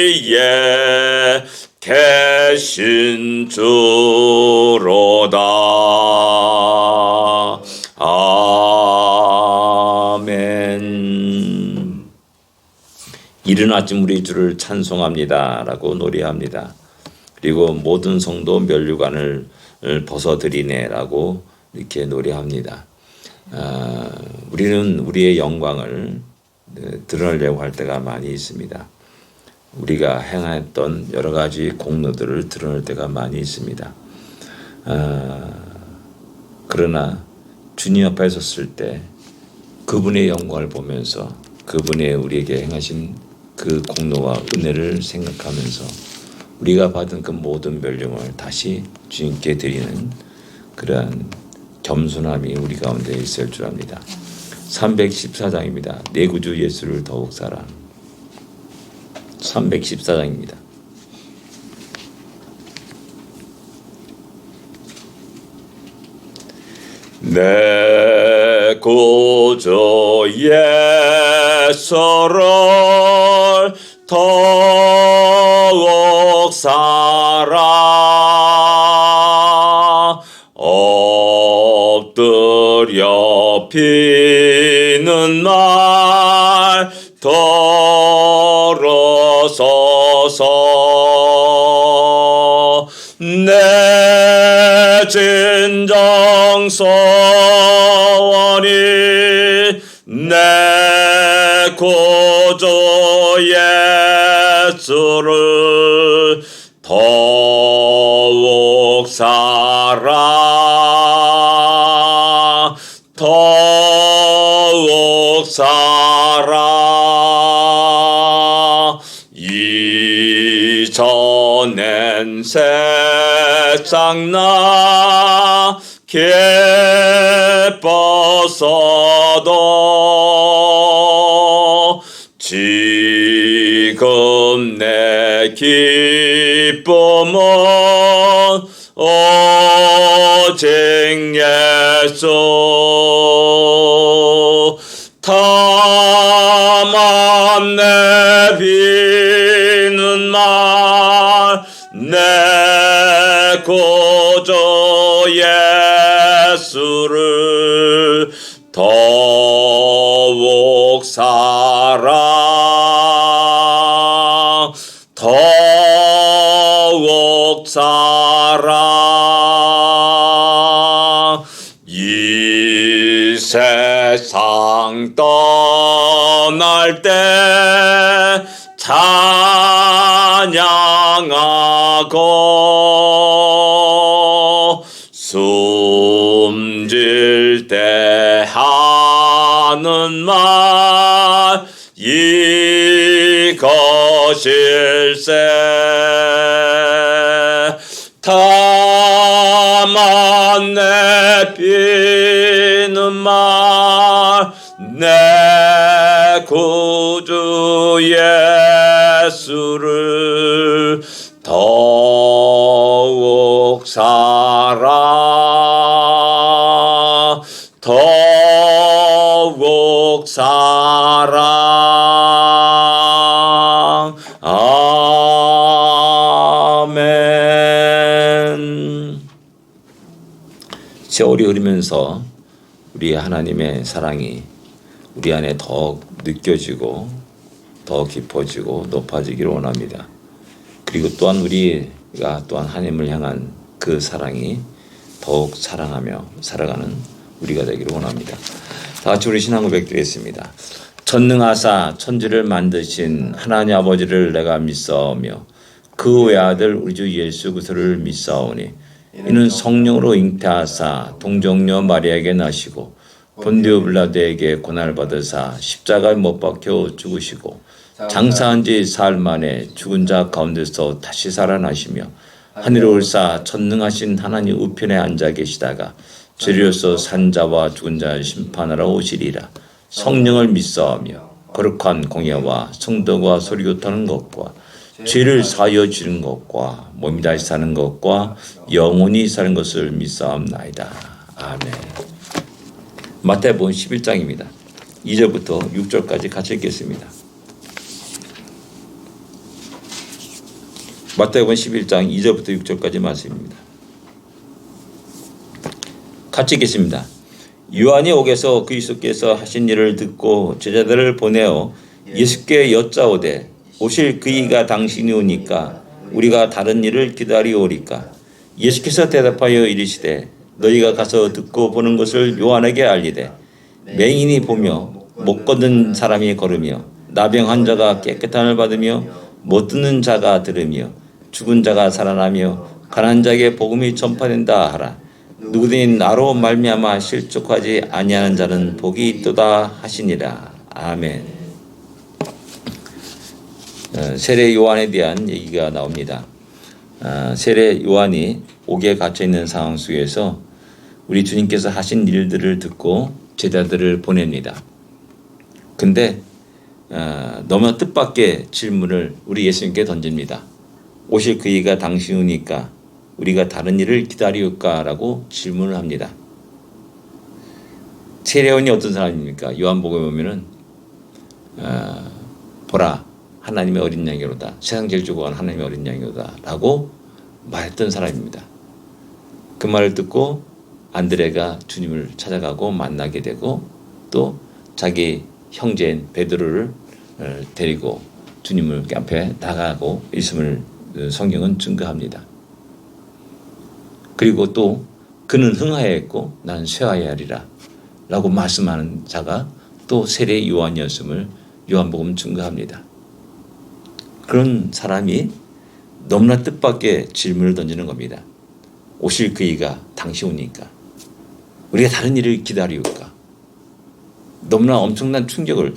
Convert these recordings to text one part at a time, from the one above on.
예 계신 주로다 아멘 이른 아침 우리 주를 찬송합니다라고 노래합니다. 그리고 모든 성도 멸류관을 벗어드리네라고 이렇게 노래합니다. 아, 우리는 우리의 영광을 드러내려고 할 때가 많이 있습니다. 우리가 행했던 여러 가지 공로들을 드러낼 때가 많이 있습니다. 아, 그러나 주님 앞에 섰을 때 그분의 영광을 보면서 그분의 우리에게 행하신 그 공로와 은혜를 생각하면서 우리가 받은 그 모든 멸령을 다시 주님께 드리는 그러한 겸손함이 우리 가운데 있을 줄 압니다. 314장입니다. 내 구주 예수를 더욱 사랑. 314장입니다. 내 구주 예수를 더욱 사랑 엎드려 피는 날 돌아서서 내 진정 소원이 내 구주 예수를 더 세상 나 기뻤어도 지금 내 기쁨은 오직 예수 세상 떠날 때 찬양하고 숨질 때 하는 말 이것일세. 다 구주 예수를 더욱 사랑 더욱 사랑 아멘 세월이 흐르면서 우리 하나님의 사랑이 우리 안에 더 느껴지고 더 깊어지고 높아지기를 원합니다. 그리고 또한 우리가 또한 하나님을 향한 그 사랑이 더욱 사랑하며 살아가는 우리가 되기를 원합니다. 다 같이 우리 신앙 고백 드리겠습니다. 전능하사 천지를 만드신 하나님 아버지를 내가 믿사오며 그 외 아들 우리 주 예수 그리스도를 믿사오니 이는 성령으로 잉태하사 동정녀 마리아에게 나시고 본디오 빌라도에게 고난을 받으사 십자가에 못 박혀 죽으시고 장사한 지 사흘 만에 죽은 자 가운데서 다시 살아나시며 하늘에 올사 전능하신 하나님 우편에 앉아 계시다가 죄로서 산자와 죽은 자 심판하러 오시리라 성령을 믿사하며 거룩한 공예와 성도가 소리고 타는 것과 죄를 사여 주는 것과 몸이 다시 사는 것과 영원히 사는 것을 믿사옵나이다. 아멘. 마태복음 11장입니다. 2절부터 6절까지 같이 읽겠습니다. 마태복음 11장 2절부터 6절까지 말씀입니다. 같이 읽겠습니다. 요한이 옥에서 그리스도께서 하신 일을 듣고 제자들을 보내어 예수께 여짜오되 오실 그이가 당신이 오니까 우리가 다른 일을 기다리오리까 예수께서 대답하여 이르시되 너희가 가서 듣고 보는 것을 요한에게 알리되 맹인이 보며 못 걷는 사람이 걸으며 나병 환자가 깨끗함을 받으며 못 듣는 자가 들으며 죽은 자가 살아나며 가난 자에게 복음이 전파된다 하라 누구든 나로 말미암아 실족하지 아니하는 자는 복이 있도다 하시니라 아멘. 어, 세례 요한에 대한 얘기가 나옵니다. 아, 세례 요한이 옥에 갇혀 있는 상황 속에서 우리 주님께서 하신 일들을 듣고 제자들을 보냅니다. 근데 어, 너무 뜻밖의 질문을 우리 예수님께 던집니다. 오실 그이가 당신이니까 우리가 다른 일을 기다리올까라고 질문을 합니다. 세례원이 어떤 사람입니까? 요한복음에 보면은 어, 보라 하나님의 어린 양이로다 세상 제일 주고한 하나님의 어린 양이로다라고 말했던 사람입니다. 그 말을 듣고 안드레가 주님을 찾아가고 만나게 되고 또 자기 형제인 베드로를 어, 데리고 주님을 앞에 나가고 있음을 어, 성경은 증거합니다. 그리고 또 그는 흥하였고 난 쇠하여야리라 라고 말씀하는 자가 또 세례 요한이었음을 요한복음 증거합니다. 그런 사람이 너무나 뜻밖의 질문을 던지는 겁니다. 오실 그이가 당시 오니까 우리가 다른 일을 기다리올까? 너무나 엄청난 충격을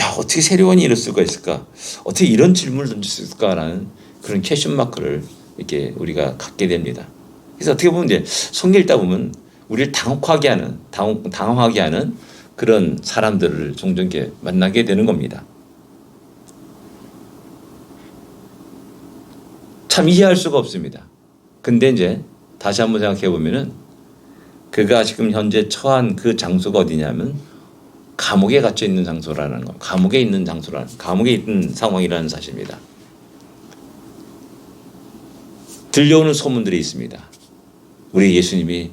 야 어떻게 세례원이 이럴 수가 있을까? 어떻게 이런 질문을 던질 수 있을까라는 그런 캐션 마크를 이렇게 우리가 갖게 됩니다. 그래서 어떻게 보면 이제 성경 읽다 보면 우리를 당혹하게 하는 당혹, 당황하게 하는 그런 사람들을 종종 이렇게 만나게 되는 겁니다. 참 이해할 수가 없습니다. 근데 이제 다시 한번 생각해 보면은 그가 지금 현재 처한 그 장소가 어디냐면 감옥에 갇혀 있는 장소라는 거, 감옥에 있는 장소라는, 감옥에 있는 상황이라는 사실입니다. 들려오는 소문들이 있습니다. 우리 예수님이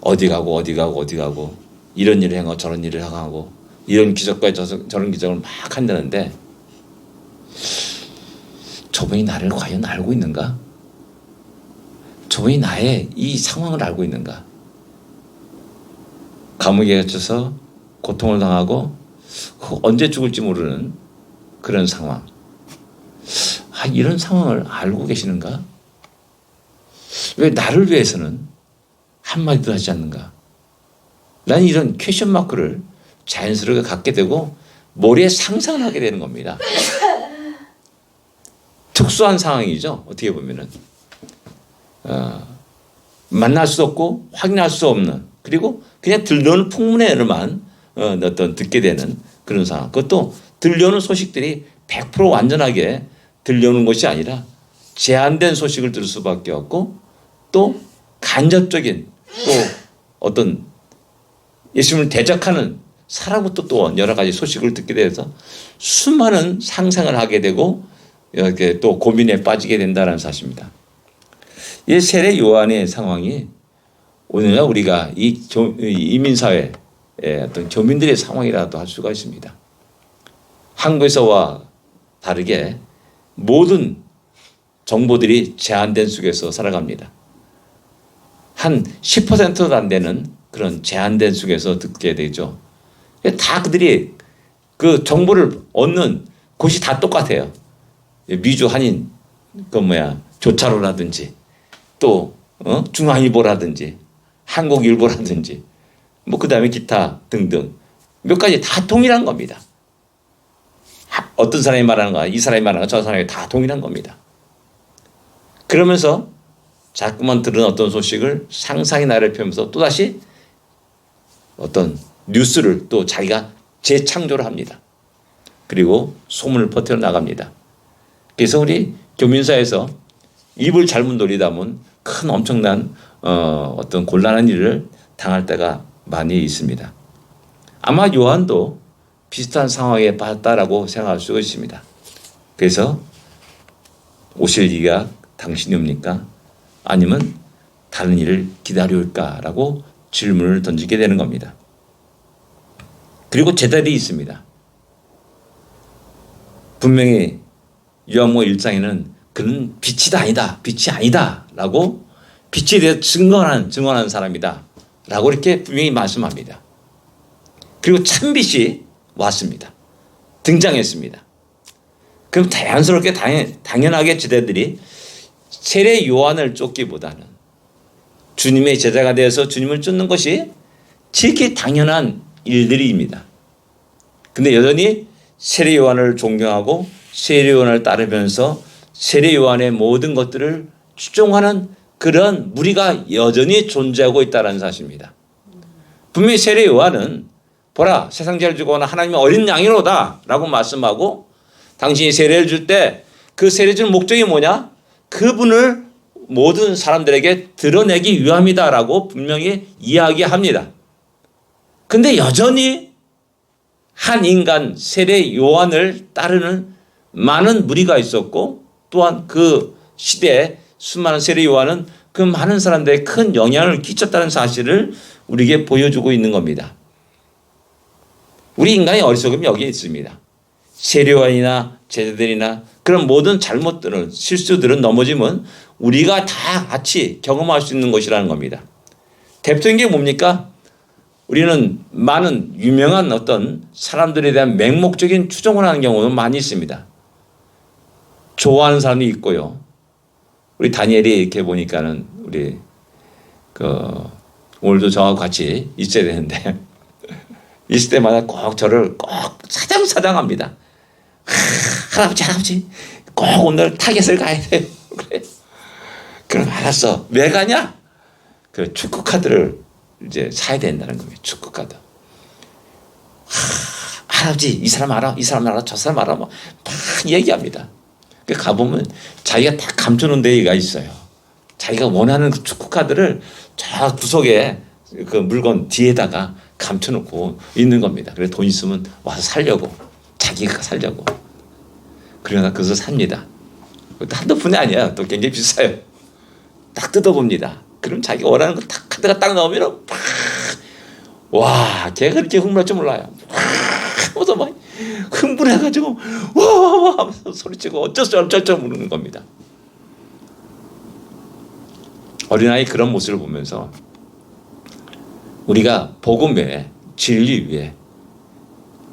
어디 가고 어디 가고 어디 가고 이런 일을 행하고 저런 일을 행하고 이런 기적과 저런 기적을 막 한다는데 저분이 나를 과연 알고 있는가? 저분이 나의 이 상황을 알고 있는가? 감옥에 갇혀서 고통을 당하고 언제 죽을지 모르는 그런 상황. 아, 이런 상황을 알고 계시는가? 왜 나를 위해서는 한마디도 하지 않는가? 난 이런 퀘션 마크를 자연스럽게 갖게 되고 머리에 상상을 하게 되는 겁니다. 특수한 상황이죠. 어떻게 보면은 어, 만날 수 없고 확인할 수 없는 그리고 그냥 들려오는 풍문에만 어, 어떤 듣게 되는 그런 상황. 그것도 들려오는 소식들이 100% 완전하게 들려오는 것이 아니라 제한된 소식을 들을 수밖에 없고 또 간접적인 또 어떤 예수님을 대적하는 사람부터 또 여러 가지 소식을 듣게 돼서 수많은 상상을 하게 되고 이렇게 또 고민에 빠지게 된다는 사실입니다. 이 세례 요한의 상황이 오늘날 우리가 이 이민사회의 어떤 교민들의 상황이라도 할 수가 있습니다. 한국에서와 다르게 모든 정보들이 제한된 속에서 살아갑니다. 한 10%도 안 되는 그런 제한된 속에서 듣게 되죠. 다 그들이 그 정보를 얻는 곳이 다 똑같아요. 미주 한인 그 뭐야 조차로라든지 또 어? 중앙일보라든지 한국일보라든지 뭐 그다음에 기타 등등 몇 가지 다 동일한 겁니다. 어떤 사람이 말하는 거, 이 사람이 말하는 거, 저 사람이 다 동일한 겁니다. 그러면서 자꾸만 들은 어떤 소식을 상상의 나를 펴면서 또다시 어떤 뉴스를 또 자기가 재창조를 합니다. 그리고 소문을 퍼뜨려 나갑니다. 그래서 우리 교민사에서 입을 잘못 놀리다 보면 큰 엄청난 어, 어떤 곤란한 일을 당할 때가 많이 있습니다. 아마 요한도 비슷한 상황에 빠졌다라고 생각할 수 있습니다. 그래서 오실 이가 당신이옵니까? 아니면 다른 일을 기다려올까라고 질문을 던지게 되는 겁니다. 그리고 제자들이 있습니다. 분명히 요한모 1장에는 그는 빛이 아니다, 빛이 아니다라고 빛에 대해 증언하는 증언하는 사람이다 라고 이렇게 분명히 말씀합니다. 그리고 참빛이 왔습니다. 등장했습니다. 그럼 자연스럽게 당연, 당연하게 제자들이 세례 요한을 쫓기보다는 주님의 제자가 되어서 주님을 쫓는 것이 지극히 당연한 일들입니다. 근데 여전히 세례 요한을 존경하고 세례 요한을 따르면서 세례 요한의 모든 것들을 추종하는 그런 무리가 여전히 존재하고 있다는 사실입니다. 분명히 세례 요한은 보라 세상 죄를 주고 오는 하나님의 어린 양이로다 라고 말씀하고 당신이 세례를 줄 때 그 세례 줄 목적이 뭐냐? 그분을 모든 사람들에게 드러내기 위함이다 라고 분명히 이야기합니다. 근데 여전히 한 인간 세례 요한을 따르는 많은 무리가 있었고 또한 그 시대에 수많은 세례 요한은 그 많은 사람들에게 큰 영향을 끼쳤다는 사실을 우리에게 보여주고 있는 겁니다. 우리 인간의 어리석음이 여기에 있습니다. 세례 요한이나 제자들이나 그런 모든 잘못들은 실수들은 넘어지면 우리가 다 같이 경험할 수 있는 것이라는 겁니다. 대표적인 게 뭡니까? 우리는 많은 유명한 어떤 사람들에 대한 맹목적인 추종을 하는 경우는 많이 있습니다. 좋아하는 사람이 있고요. 우리 다니엘이 이렇게 보니까는 우리 그 오늘도 저하고 같이 있어야 되는데 있을 때마다 꼭 저를 꼭 사장사장합니다. 할아버지 할아버지 꼭 오늘 타겟을 가야 돼요. 그래. 그럼 알았어. 왜 가냐? 그 축구 카드를 이제 사야 된다는 겁니다. 축구 카드. 하, 할아버지 이 사람 알아? 이 사람 알아? 저 사람 알아? 막, 막 얘기합니다. 그 가보면 자기가 다 감춰놓은 데가 있어요. 자기가 원하는 그 축구 카드를 저 구석에 그 물건 뒤에다가 감춰놓고 있는 겁니다. 그래서 돈 있으면 와서 살려고 자기가 살려고 그러나 그것을 삽니다. 한두 푼이 아니야. 또 굉장히 비싸요. 딱 뜯어봅니다. 그럼 자기가 원하는 거 딱 카드가 딱 나오면 팍! 와, 걔가 그렇게 흥분할 줄 몰라요. 흥분해가지고 와와와 하면서 소리치고 어쩌죠 어쩌죠 모르는 겁니다. 어린아이 그런 모습을 보면서 우리가 복음 외에 진리 위에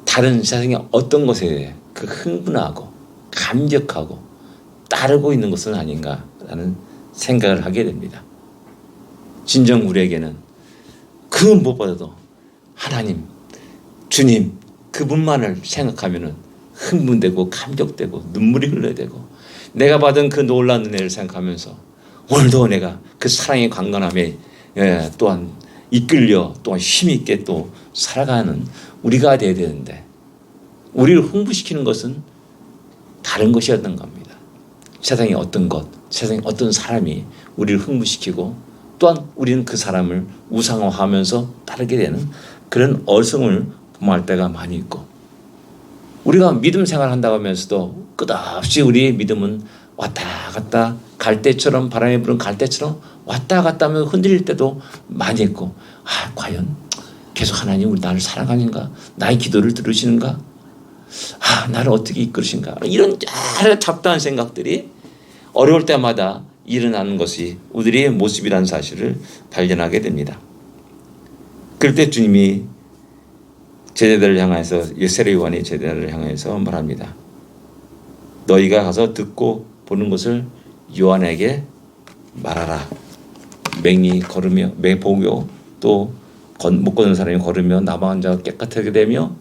다른 세상의 어떤 것에 그 흥분하고 감격하고 따르고 있는 것은 아닌가라는 생각을 하게 됩니다. 진정 우리에게는 그 무엇보다도 하나님, 주님 그분만을 생각하면은 흥분되고 감격되고 눈물이 흘러야 되고 내가 받은 그 놀라운 은혜를 생각하면서 오늘도 내가 그 사랑의 강건함에 예, 또한 이끌려 또한 힘있게 또 살아가는 우리가 돼야 되는데 우리를 흥분시키는 것은 다른 것이었던 겁니다. 세상의 어떤 것, 세상의 어떤 사람이 우리를 흥분시키고 또한 우리는 그 사람을 우상화하면서 따르게 되는 그런 어성을 범할 때가 많이 있고. 우리가 믿음 생활 한다고 하면서도 끝없이 우리의 믿음은 왔다 갔다 갈대처럼 바람에 부는 갈대처럼 왔다 갔다 하면 흔들릴 때도 많이 있고. 아 과연 계속 하나님 우리 나를 사랑하는가? 나의 기도를 들으시는가? 아 나를 어떻게 이끌으신가? 이런 여러 잡다한 생각들이 어려울 때마다 일어나는 것이 우리의 모습이라는 사실을 발견하게 됩니다. 그럴 때 주님이 제자들을 향해서 세례 요한이 제자들을 향해서 말합니다. 너희가 가서 듣고 보는 것을 요한에게 말하라. 맹이 걸으며 맹 보고 또못 걷는 사람이 걸으며 나방한 자가 깨끗하게 되며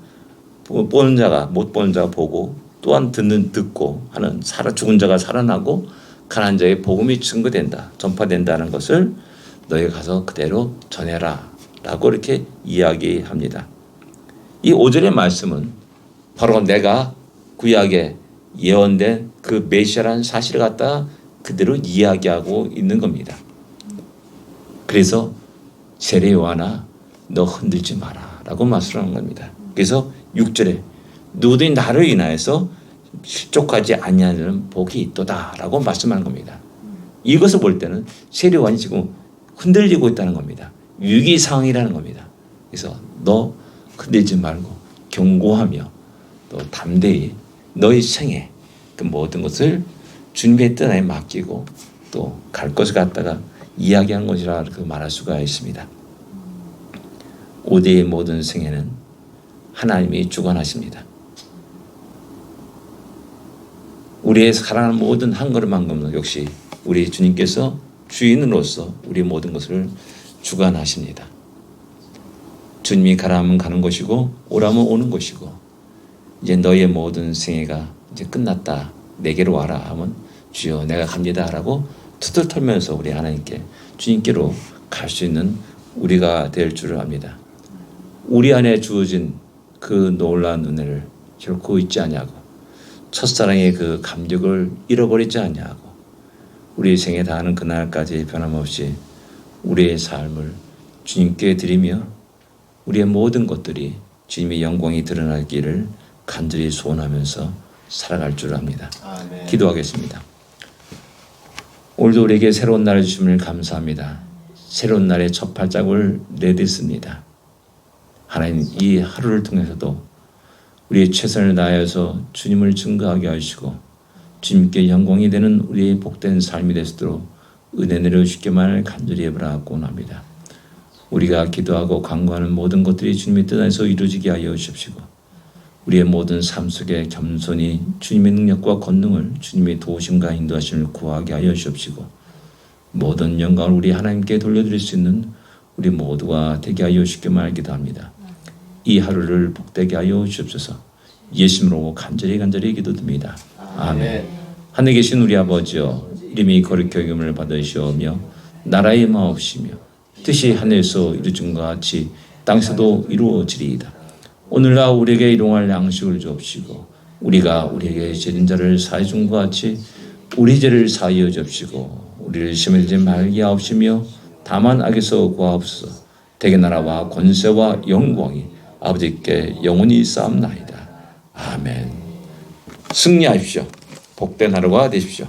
보는 자가 못 보는 자가 보고 또한 듣는 듣고 하는 살아 죽은 자가 살아나고 가난 자의 복음이 증거된다 전파된다는 것을 너희가 가서 그대로 전해라라고 이렇게 이야기합니다. 이 5절의 말씀은 바로 내가 구약에 예언된 그 메시아라는 사실을 갖다 그대로 이야기하고 있는 겁니다. 그래서 세례 요한아 너 흔들지 마라 라고 말씀하는 겁니다. 그래서 6절에 누구든지 나를 인하여서 실족하지 아니하는 복이 있도다 라고 말씀하는 겁니다. 이것을 볼 때는 세례관이 지금 흔들리고 있다는 겁니다. 위기 상황이라는 겁니다. 그래서 너 흔들지 말고 경고하며 또 담대히 너의 생에 그 모든 것을 주님의 뜻에 맡기고 또 갈 것을 갖다가 이야기한 것이라 그 말할 수가 있습니다. 오대의 모든 생애는 하나님이 주관하십니다. 우리의 사랑하는 모든 한 걸음 한 걸음 역시 우리 주님께서 주인으로서 우리 모든 것을 주관하십니다. 주님이 가라면 가는 것이고 오라면 오는 것이고 이제 너의 모든 생애가 이제 끝났다. 내게로 와라 하면 주여 내가 갑니다 라고 투덜 털면서 우리 하나님께 주님께로 갈 수 있는 우리가 될 줄을 압니다. 우리 안에 주어진 그 놀라운 은혜를 결코 잊지 아니하고 첫사랑의 그 감격을 잃어버리지 아니하고 우리 생에 다하는 그날까지 변함없이 우리의 삶을 주님께 드리며 우리의 모든 것들이 주님의 영광이 드러나기를 간절히 소원하면서 살아갈 줄 압니다. 아멘. 기도하겠습니다. 오늘도 우리에게 새로운 날을 주심을 감사합니다. 새로운 날의 첫 발자국을 내딛습니다. 하나님 이 하루를 통해서도 우리의 최선을 다하여서 주님을 증거하게 하시고 주님께 영광이 되는 우리의 복된 삶이 되도록 은혜 내려 주시기만 간절히 바라고 합니다. 우리가 기도하고 간구하는 모든 것들이 주님의 뜻 안에서 이루어지게 하여 주십시고 우리의 모든 삶 속에 겸손히 주님의 능력과 권능을 주님의 도우심과 인도하심을 구하게 하여 주옵시고 모든 영광을 우리 하나님께 돌려드릴 수 있는 우리 모두가 되게 하여 주시기만 기도 합니다. 이 하루를 복되게 하여 주옵소서. 예수님으로 간절히 간절히 기도드립니다. 아멘. 하늘에 계신 우리 아버지여 이름이 거룩히 여김을 받으시오며 나라의 마옵시며 뜻이 하늘에서 이루어진 것 같이 땅에서도 이루어지리이다. 오늘날 우리에게 일용할 양식을 주옵시고 우리가 우리에게 죄진 자를 사해 준 것 같이 우리 죄를 사하여 주옵시고 우리를 시험하지 말게 하옵시며 다만 악에서 구하옵소서 대개 나라와 권세와 영광이 아버지께 영원히 쌓옵나이다. 아멘 승리하십시오. 복된 하루가 되십시오.